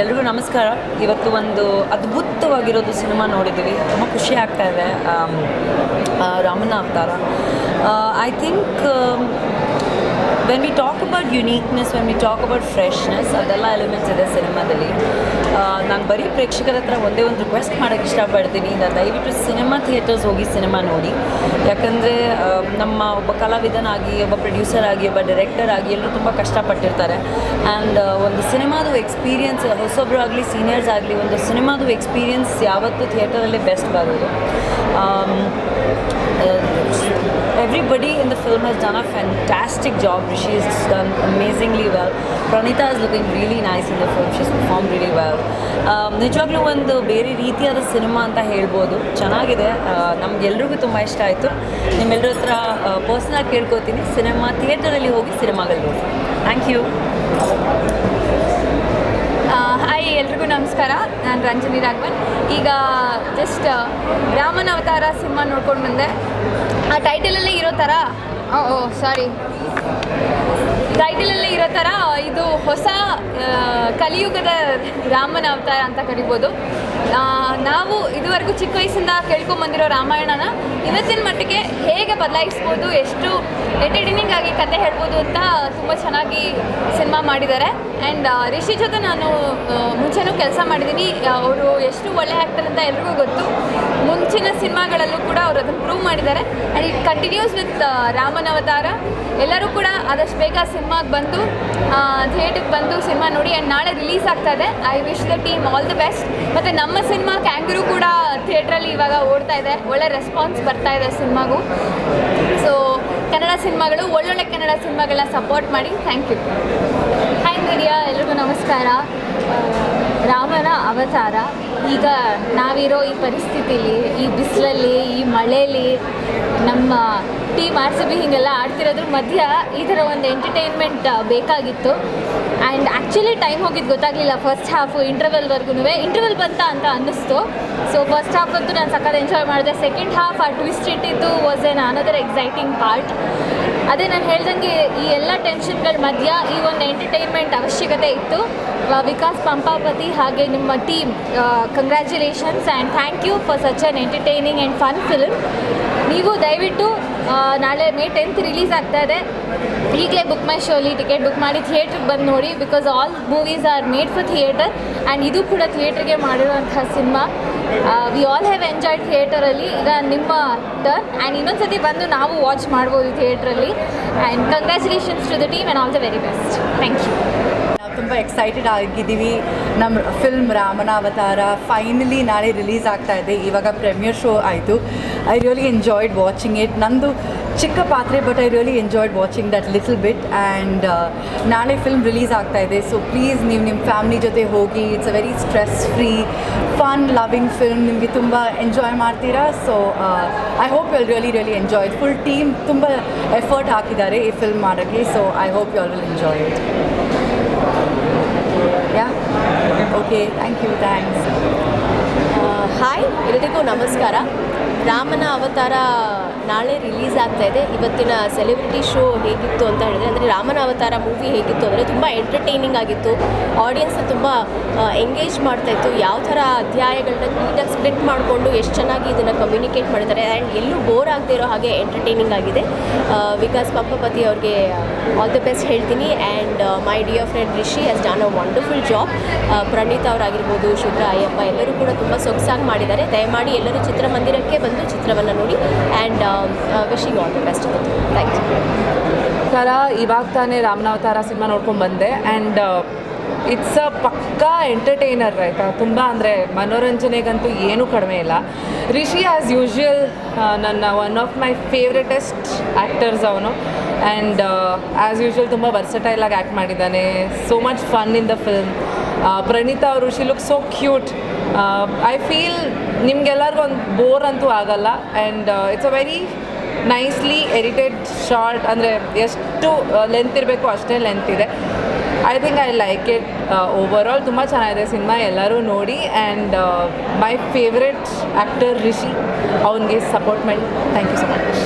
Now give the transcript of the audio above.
ಎಲ್ರಿಗೂ ನಮಸ್ಕಾರ. ಇವತ್ತು ಒಂದು ಅದ್ಭುತವಾಗಿರೋದು ಸಿನಿಮಾ ನೋಡಿದ್ದೀವಿ. ತುಂಬ ಖುಷಿ ಆಗ್ತಾ ಇದೆ. Ramana Avatara. I think when we talk about uniqueness when we talk about freshness ಅದೆಲ್ಲ ಎಲಿಮೆಂಟ್ಸ್ ಇದೆ ಸಿನಿಮಾದಲ್ಲಿ. ನಾನು ಬರೀ ಪ್ರೇಕ್ಷಕರ ಹತ್ರ ಒಂದೇ ಒಂದು ರಿಕ್ವೆಸ್ಟ್ ಮಾಡೋಕ್ಕೆ ಇಷ್ಟಪಡ್ತೀನಿ. ನಾನು ದಯವಿಟ್ಟು ಸಿನಿಮಾ ಥಿಯೇಟರ್ಸ್ ಹೋಗಿ ಸಿನಿಮಾ ನೋಡಿ. ಯಾಕಂದರೆ ನಮ್ಮ ಒಬ್ಬ ಕಲಾವಿದನಾಗಿ, ಒಬ್ಬ ಪ್ರೊಡ್ಯೂಸರ್ ಆಗಿ, ಒಬ್ಬ ಡೈರೆಕ್ಟರ್ ಆಗಿ ಎಲ್ಲರೂ ತುಂಬ ಕಷ್ಟಪಟ್ಟಿರ್ತಾರೆ. ಆ್ಯಂಡ್ ಒಂದು ಸಿನಿಮಾದು ಎಕ್ಸ್ಪೀರಿಯನ್ಸ್ ಹೊಸೊಬ್ರು ಆಗಲಿ ಸೀನಿಯರ್ಸ್ ಆಗಲಿ, ಒಂದು ಸಿನಿಮಾದು ಎಕ್ಸ್ಪೀರಿಯೆನ್ಸ್ ಯಾವತ್ತೂ ಥಿಯೇಟರಲ್ಲೇ ಬೆಸ್ಟ್ ಬರೋದು everybody in the film has done a fantastic job. Rishi has done amazingly well. Pranita is looking really nice in the film. She's performed really well. Um, ನಿಜವಾಗ್ಲೂ ಒಂದು ಬೇರೆ ರೀತಿಯಾದ ಸಿನಿಮಾ ಅಂತ ಹೇಳ್ಬೋದು. ಚೆನ್ನಾಗಿದೆ. ನಮ್ಗೆಲ್ರಿಗೂ ತುಂಬ ಇಷ್ಟ ಆಯಿತು. ನಿಮ್ಮೆಲ್ಲರ ಹತ್ರ ಪರ್ಸ್ನಲ್ ಕೇಳ್ಕೊತೀನಿ. ಸಿನಿಮಾ ಥಿಯೇಟರಲ್ಲಿ ಹೋಗಿ ಸಿನಿಮಾಗಳು ನೋಡಿ ಥ್ಯಾಂಕ್ ಯು ಹಾಯ್ ಎಲ್ರಿಗೂ ನಮಸ್ಕಾರ. ನಾನು ರಂಜನಿ ರಾಘವನ್. ಈಗ ಜಸ್ಟ್ ರಾಮನ ಅವತಾರ ಸಿನಿಮಾ ನೋಡ್ಕೊಂಡು ಬಂದೆ. ಆ ಟೈಟಲಲ್ಲೇ ಇರೋ ಥರ Oo, sorry. ಟೈಟಲಲ್ಲೇ ಇರೋ ಥರ ಇದು ಹೊಸ ಕಲಿಯುಗದ ರಾಮನ ಅವತಾರ ಅಂತ ಕರಿಬೋದು. ನಾವು ಇದುವರೆಗೂ ಚಿಕ್ಕ ವಯಸ್ಸಿಂದ ಕೇಳ್ಕೊಂಬಂದಿರೋ ರಾಮಾಯಣನ ಇವತ್ತಿನ ಮಟ್ಟಿಗೆ ಹೇಗೆ ಬದಲಾಯಿಸ್ಬೋದು, ಎಷ್ಟು ಎಂಟರ್ಟೈನಿಂಗ್ ಆಗಿ ಕತೆ ಹೇಳ್ಬೋದು ಅಂತ ತುಂಬ ಚೆನ್ನಾಗಿ ಸಿನಿಮಾ ಮಾಡಿದ್ದಾರೆ. ಆ್ಯಂಡ್ ರಿಷಿ ಜೊತೆ ನಾನು ಮುಂಚೆನೂ ಕೆಲಸ ಮಾಡಿದ್ದೀನಿ ಅವರು ಎಷ್ಟು ಒಳ್ಳೆ ಆ್ಯಕ್ಟರ್ ಅಂತ ಎಲ್ರಿಗೂ ಗೊತ್ತು. ಮುಂಚಿನ ಸಿನಿಮಾಗಳಲ್ಲೂ ಕೂಡ ಅವರು ಅದನ್ನು ಪ್ರೂವ್ ಮಾಡಿದ್ದಾರೆ. ಆ್ಯಂಡ್ ಇಟ್ ಕಂಟಿನ್ಯೂಸ್ ವಿತ್ ರಾಮನ ಅವತಾರ. ಎಲ್ಲರೂ ಕೂಡ ಆದಷ್ಟು ಬೇಗ ಸಿನಿಮಾಗೆ ಬಂದು ಥಿಯೇಟ್ರಿಗೆ ಬಂದು ಸಿನಿಮಾ ನೋಡಿ ಆ್ಯಂಡ್ ನಾಳೆ ರಿಲೀಸ್ ಆಗ್ತಾ ಇದೆ. I wish the team all the best ಮತ್ತು ನಮ್ಮ ಸಿನಿಮಾ ಕ್ಯಾಂಗ್ರೂ ಕೂಡ ಥಿಯೇಟ್ರಲ್ಲಿ ಇವಾಗ ಓಡ್ತಾ ಇದೆ. ಒಳ್ಳೆ ರೆಸ್ಪಾನ್ಸ್ ಬರ್ತಾ ಇದೆ ಸಿನಿಮಾಗೂ. ಸೊ ಕನ್ನಡ ಸಿನಿಮಾಗಳು, ಒಳ್ಳೊಳ್ಳೆ ಕನ್ನಡ ಸಿನಿಮಾಗಳನ್ನ ಸಪೋರ್ಟ್ ಮಾಡಿ. ಥ್ಯಾಂಕ್ ಯು ಹ್ಯಾಂಗ್ ಮೀಡಿಯಾ ಎಲ್ರಿಗೂ ನಮಸ್ಕಾರ. ರಾಮನ ಅವತಾರ. ಈಗ ನಾವಿರೋ ಈ ಪರಿಸ್ಥಿತಿಲಿ, ಈ ಬಿಸಿಲಲ್ಲಿ, ಈ ಮಳೆಯಲ್ಲಿ ನಮ್ಮ ಟೀಮ್ ಆರ್ ಸಿ ಬಿ ಹೀಗೆಲ್ಲ ಆಡ್ತಿರೋದ್ರ ಮಧ್ಯ ಈ ಥರ ಒಂದು ಎಂಟರ್ಟೈನ್ಮೆಂಟ್ ಬೇಕಾಗಿತ್ತು. ಆ್ಯಂಡ್ ಆ್ಯಕ್ಚುಲಿ ಟೈಮ್ ಹೋಗಿದ್ದು ಗೊತ್ತಾಗಲಿಲ್ಲ. ಫಸ್ಟ್ ಹಾಫು ಇಂಟರ್ವೆಲ್ವರೆಗೂ ಇಂಟರ್ವೆಲ್ ಬಂತ ಅಂತ ಅನ್ನಿಸ್ತು. ಸೊ ಫಸ್ಟ್ ಹಾಫ್ ಅಂತೂ ನಾನು ಸಖತ್ ಎಂಜಾಯ್ ಮಾಡಿದೆ. ಸೆಕೆಂಡ್ ಹಾಫ್ ಆ ಟ್ವಿಸ್ಟ್ ಇಟ್ಟಿದ್ದು was an another exciting part ಅದೇ ನಾನು ಹೇಳ್ದಂಗೆ ಈ ಎಲ್ಲ ಟೆನ್ಷನ್ಗಳ ಮಧ್ಯ ಈ ಒಂದು ಎಂಟರ್ಟೈನ್ಮೆಂಟ್ ಅವಶ್ಯಕತೆ ಇತ್ತು. ವಿಕಾಸ್ ಪಂಪಾಪತಿ ಹಾಗೆ ನಿಮ್ಮ team congratulations and thank you for such an entertaining and fun film ನೀವು ದಯವಿಟ್ಟು ನಾಳೆ ಮೇ ಟೆಂತ್ ರಿಲೀಸ್ ಆಗ್ತಾ ಇದೆ. ಈಗಲೇ ಬುಕ್ ಮೈ ಶೋಲಿ ಟಿಕೆಟ್ ಬುಕ್ ಮಾಡಿ ಥಿಯೇಟ್ರಿಗೆ ಬಂದು ನೋಡಿ because all movies are made for theatre and ಇದು ಕೂಡ ಥಿಯೇಟ್ರಿಗೆ ಮಾಡಿರುವಂತಹ cinema we all have enjoyed ಥಿಯೇಟರಲ್ಲಿ ಈಗ ನಿಮ್ಮ ಟರ್ನ್ ಆ್ಯಂಡ್ ಇನ್ನೊಂದು ಸತಿ ಬಂದು ನಾವು ವಾಚ್ ಮಾಡ್ಬೋದು ಥಿಯೇಟ್ರಲ್ಲಿ and congratulations to the team and all the very best thank you ತುಂಬ ಎಕ್ಸೈಟೆಡ್ ಆಗಿದ್ದೀವಿ. ನಮ್ಮ ಫಿಲ್ಮ್ ರಾಮನ ಅವತಾರ ಫೈನಲಿ ನಾಳೆ ರಿಲೀಸ್ ಆಗ್ತಾ ಇದೆ. ಇವಾಗ ಪ್ರೀಮಿಯರ್ ಶೋ ಆಯಿತು. I really enjoyed watching it ನಂದು ಚಿಕ್ಕ ಪಾತ್ರೆ but I really enjoyed watching that little bit and ನಾಳೆ ಫಿಲ್ಮ್ ರಿಲೀಸ್ ಆಗ್ತಾ ಇದೆ. ಸೊ ಪ್ಲೀಸ್ ನೀವು ನಿಮ್ಮ ಫ್ಯಾಮ್ಲಿ ಜೊತೆ ಹೋಗಿ it's a very stress free fun loving film ನಿಮಗೆ ತುಂಬ ಎಂಜಾಯ್ ಮಾಡ್ತೀರಾ? So I hope you really really enjoy full team ತುಂಬ ಎಫರ್ಟ್ ಹಾಕಿದ್ದಾರೆ ಈ ಫಿಲ್ಮ್ ಮಾಡೋಕ್ಕೆ. So I hope you all will enjoy it okay thank you thanks hi ಎಲ್ಲರಿಗೂ ನಮಸ್ಕಾರ. ರಾಮನ ಅವತಾರ ನಾಳೆ ರಿಲೀಸ್ ಆಗ್ತಾ ಇದೆ. ಇವತ್ತಿನ ಸೆಲೆಬ್ರಿಟಿ ಶೋ ಹೇಗಿತ್ತು ಅಂತ ಹೇಳಿದ್ರೆ, ಅಂದರೆ ರಾಮನ ಅವತಾರ ಮೂವಿ ಹೇಗಿತ್ತು ಅಂದರೆ ತುಂಬ ಎಂಟರ್ಟೈನಿಂಗ್ ಆಗಿತ್ತು. ಆಡಿಯನ್ಸ್ ತುಂಬ ಎಂಗೇಜ್ ಮಾಡ್ತಾ ಇತ್ತು. ಯಾವ ಥರ ಅಧ್ಯಾಯಗಳನ್ನ ನೀಟಾಗಿ ಸ್ಪ್ಲಿಟ್ ಮಾಡಿಕೊಂಡು ಎಷ್ಟು ಚೆನ್ನಾಗಿ ಇದನ್ನು ಕಮ್ಯುನಿಕೇಟ್ ಮಾಡಿದ್ದಾರೆ ಆ್ಯಂಡ್ ಎಲ್ಲೂ ಬೋರ್ ಆಗದೆ ಇರೋ ಹಾಗೆ ಎಂಟರ್ಟೈನಿಂಗ್ ಆಗಿದೆ. ವಿಕಾಸ್ ಪಂಪಪತಿ ಅವ್ರಿಗೆ ಆಲ್ ದಿ ಬೆಸ್ಟ್ ಹೇಳ್ತೀನಿ. And my dear friend Rishi has done a wonderful job Praneeth ಅವರಾಗಿರ್ಬೋದು, Shubhra, Ayyappa, ಎಲ್ಲರೂ ಕೂಡ ತುಂಬ ಸೊಗಸಾಗಿ ಮಾಡಿದ್ದಾರೆ. ದಯಮಾಡಿ ಎಲ್ಲರೂ ಚಿತ್ರಮಂದಿರಕ್ಕೆ ಬಂದು ಚಿತ್ರವನ್ನು ನೋಡಿ. And wishing all the best thank you ಥರ ಇವಾಗ ತಾನೇ ರಾಮನವತಾರ ಸಿನಿಮಾ ನೋಡ್ಕೊಂಡು ಬಂದೆ. ಆ್ಯಂಡ್ ಇಟ್ಸ್ ಅ ಪಕ್ಕಾ ಎಂಟರ್ಟೈನರ್ ಆಯಿತಾ? ತುಂಬ ಅಂದರೆ ಮನೋರಂಜನೆಗಂತೂ ಏನೂ ಕಡಿಮೆ ಇಲ್ಲ. ರಿಷಿ ಆ್ಯಸ್ ಯೂಶ್ವಲ್ ನನ್ನ one of my favouritest actors ಅವನು. ಆ್ಯಂಡ್ ಆ್ಯಸ್ ಯೂಶ್ವಲ್ ತುಂಬ ವರ್ಸಟೈಲಾಗಿ ಆ್ಯಕ್ಟ್ ಮಾಡಿದ್ದಾನೆ. So much fun in the film Pranitha ಅವರು she look so cute I feel ನಿಮ್ಗೆಲ್ಲರಿಗೂ ಒಂದು ಬೋರ್ ಅಂತೂ ಆಗಲ್ಲ and it's a very nicely edited short ಅಂದರೆ ಎಷ್ಟು ಲೆಂತ್ ಇರಬೇಕು ಅಷ್ಟೇ ಲೆಂತ್ ಇದೆ. I think I like it overall ತುಂಬ ಚೆನ್ನಾಗಿದೆ ಸಿನಿಮಾ, ಎಲ್ಲರೂ ನೋಡಿ. And my favourite actor Rishi ಅವನಿಗೆ ಸಪೋರ್ಟ್ ಮಾಡಿ. Thank you so much